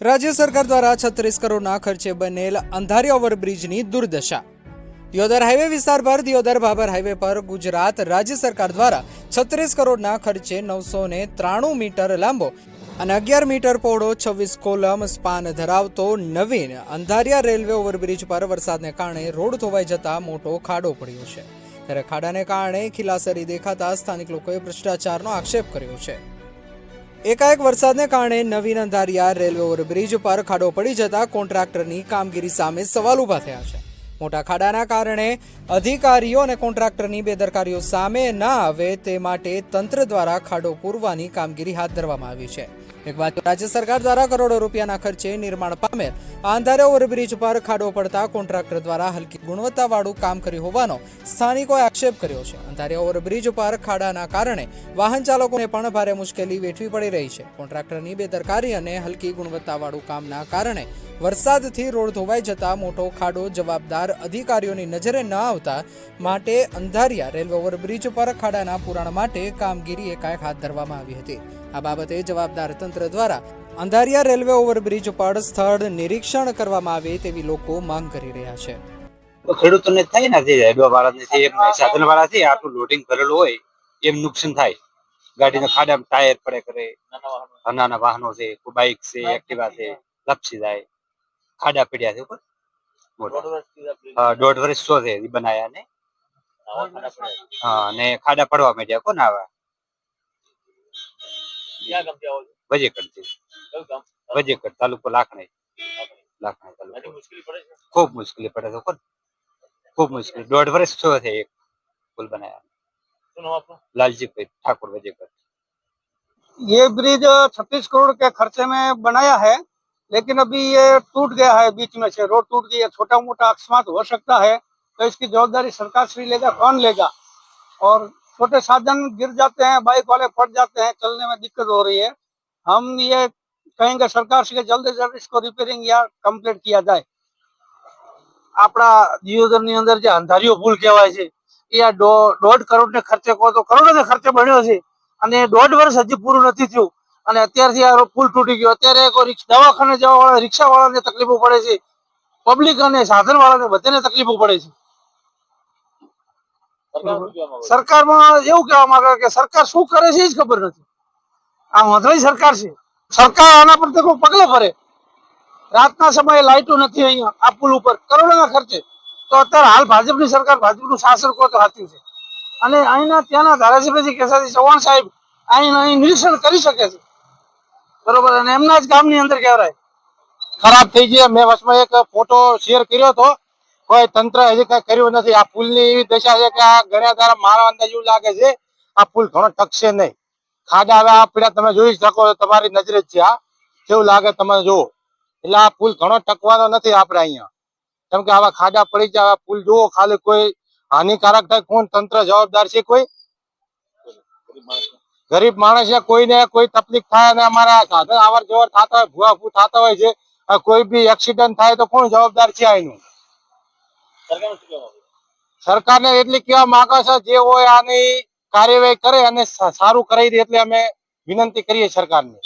રાજ્ય સરકાર દ્વારા છત્રીસ કરોડના ખર્ચે બનેલ અંધારી ઓવરબ્રિજની દુર્દશા. દિયોદર હાઈવે વિસ્તાર પર, દિયોદર ભાભર હાઈવે પર ગુજરાત રાજ્ય સરકાર દ્વારા છત્રીસ કરોડના ખર્ચે નવસો ને ત્રાણું મીટર લાંબો અને અગિયાર મીટર પહોળો છવ્વીસ કોલમ સ્પાન ધરાવતો નવીન અંધારિયા રેલવે ઓવરબ્રિજ પર વરસાદને કારણે રોડ ધોવાઈ જતા મોટો ખાડો પડ્યો છે. ત્યારે ખાડાને કારણે ખીલાસરી દેખાતા સ્થાનિક લોકોએ ભ્રષ્ટાચારનો આક્ષેપ કર્યો છે. એકાએક વરસાદને કારણે નવીન અંધારિયા રેલવે ઓવરબ્રિજ પર ખાડો પડી જતા કોન્ટ્રાક્ટરની કામગીરી સામે સવાલ ઊભા થયા છે. મોટા ખાડાના કારણે અધિકારીઓ અને કોન્ટ્રાક્ટરની બેદરકારીઓ સામે ન આવે તે માટે તંત્ર દ્વારા ખાડો પૂરવાની કામગીરી હાથ ધરવામાં આવી છે. એક વાત રાજ્ય સરકાર દ્વારા કરોડો રૂપિયાના ખર્ચે નિર્માણ પામેલ. આંધારે ઓવરબ્રિજ પર ખાડો પડતા કોન્ટ્રાક્ટર દ્વારા હલકી ગુણવત્તાવાળું કામ કર્યું હોવાનો સ્થાનિકોએ આક્ષેપ કર્યો છે. અંધારે ઓવરબ્રિજ પર ખાડાના કારણે વાહન ચાલકોને પણ ભારે મુશ્કેલી વેઠવી પડી રહી છે. કોન્ટ્રાક્ટરની બેદરકારી અને હલકી ગુણવત્તાવાળું કામના કારણે વરસાદથી રોડ ધોવાઈ જતા મોટો ખાડો જવાબદાર અધિકારીઓની નજરે ન આવતા માટે અંધારિયા રેલવે ઓવરબ્રિજ પર ખાડાના પુરાણ માટે કામગીરી એકાએક હાથ ધરવામાં આવી હતી. આ બાબતે જવાબદાર તંત્ર દ્વારા અંધારિયા રેલવે ઓવરબ્રિજ પર સ્થળ નિરીક્ષણ કરવામાં આવે તેવી લોકો માંગ કરી રહ્યા છે. ખેડૂતોને થાય ને જે રેલવે વાળાને છે સાધન વાળા છે, આટલું લોડિંગ કરેલું હોય, એમ નુકસાન થાય. ગાડીના ખાડામાં ટાયર પડે કરે, નાના વાહનો છે બાઇક છે એક્ટિવા છે, લપસી જાય. ખાડા પડ્યા છે ઉપર મોટા હા દોઢ વર્ષ શો છે ઈ બનાયા ને હા અને ખાડા પડવા માંડ્યા કોને આવા વજેકડ થી વજેકડ તાલુકો લાખણી લાખણી તાલુકો ખૂબ મુશ્કેલી પડે છે કોણ ખૂબ મુશ્કેલી દોઢ વર્ષ થયો છે એક પુલ बनाया लालजी भाई ठाकुर वजेकर ये ब्रिज छत्तीस करोड़ के खर्चे में बनाया है लेकिन अभी ये टूट गया है बीच में से रोड टूट गई है छोटा मोटा अकस्मात हो सकता है तो इसकी जवाबदारी सरकार श्री लेगा कौन लेगा और छोटे साधन गिर जाते हैं बाइक वाले फट जाते हैं चलने में दिक्कत हो रही है हम ये कहेंगे सरकार से कि जल्द से जल्द इसको रिपेयरिंग या कम्प्लीट किया जाए આપણા દિયોદરની અંદર જે અંધારીઓ પુલ કહેવાય છે એ આ દો- દોઢ કરોડ ને ખર્ચે કહો તો કરોડો ખર્ચે બન્યો છે અને દોઢ વર્ષ હજી પૂરું નથી થયું અને અત્યારથી આ પુલ તૂટી ગયો. અત્યારે કોઈ દવાખાને જવા વાળા રિક્ષા વાળાને તકલીફો પડે છે. પબ્લિક અને સાધન વાળાને બધાને તકલીફો પડે છે. સરકારમાં એવું કહેવા માંગે કે સરકાર શું કરે છે એ જ ખબર નથી. આ મધવાઈ સરકાર છે. સરકાર આના પર તો કોઈ પગલે ભરે. રાતના સમયે લાઇટો નથી અહીંયા આ પુલ ઉપર. કરોડોના ખર્ચે. તો અત્યારે હાલ ભાજપની સરકાર ભાજપનું શાસન કહો તો સાચું છે. અને અહીંના ત્યાંના ધારાસભ્યજી કેસાજી ચૌહાણ સાહેબ અહીં અહીં નિરીક્ષણ કરી શકે છે. બરોબર અને એમના જ ગામની અંદર કહેવાય. ખરાબ થઈ ગયા. મેં વચમાં એક ફોટો શેર કર્યો હતો. કોઈ તંત્ર હજી કઈ કર્યું નથી. આ પુલની એવી દશા છે કે આ ગણ્યા તારા મારા અંદાજ એવું લાગે છે. આ પુલ ઘણો ટકશે નહીં. ખાડા હવે આ પીડા તમે જોઈ શકો છો, તમારી નજરે જ છે આ. કેવું લાગે તમે જુઓ. એટલે આ પુલ ઘણો ટકવાનો નથી આપણે અહીંયા. કેમ કે આવા ખાડા પડી જાય આવા પુલ જુઓ. ખાલી કોઈ હાનિકારક થાય કોણ તંત્ર જવાબદાર છે કોઈ? ગરીબ માણસ કોઈને કોઈ તકલીફ થાય અને અમારા સાધન અવર જવર થતા હોય ભૂવા ભૂ થતા હોય છે કોઈ બી એક્સિડન્ટ થાય તો કોણ જવાબદાર છે આનું સરકારને એટલી કહેવા માંગે છે, જે હોય આની કાર્યવાહી કરે અને સારું કરાવી દે એટલે અમે વિનંતી કરીએ સરકારને.